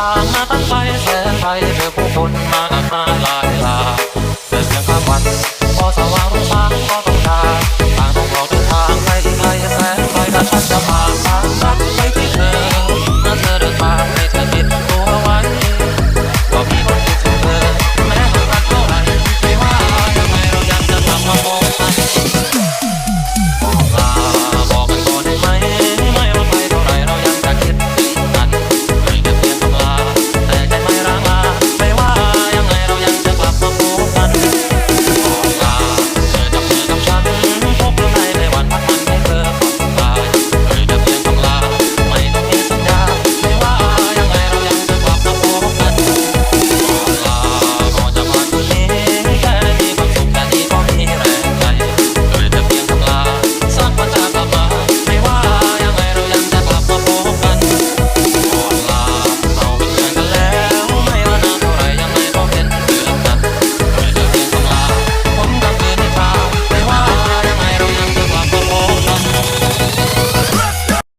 ทางมาตั้งไปแสนไกลเจอผู้คนมากมายหลาย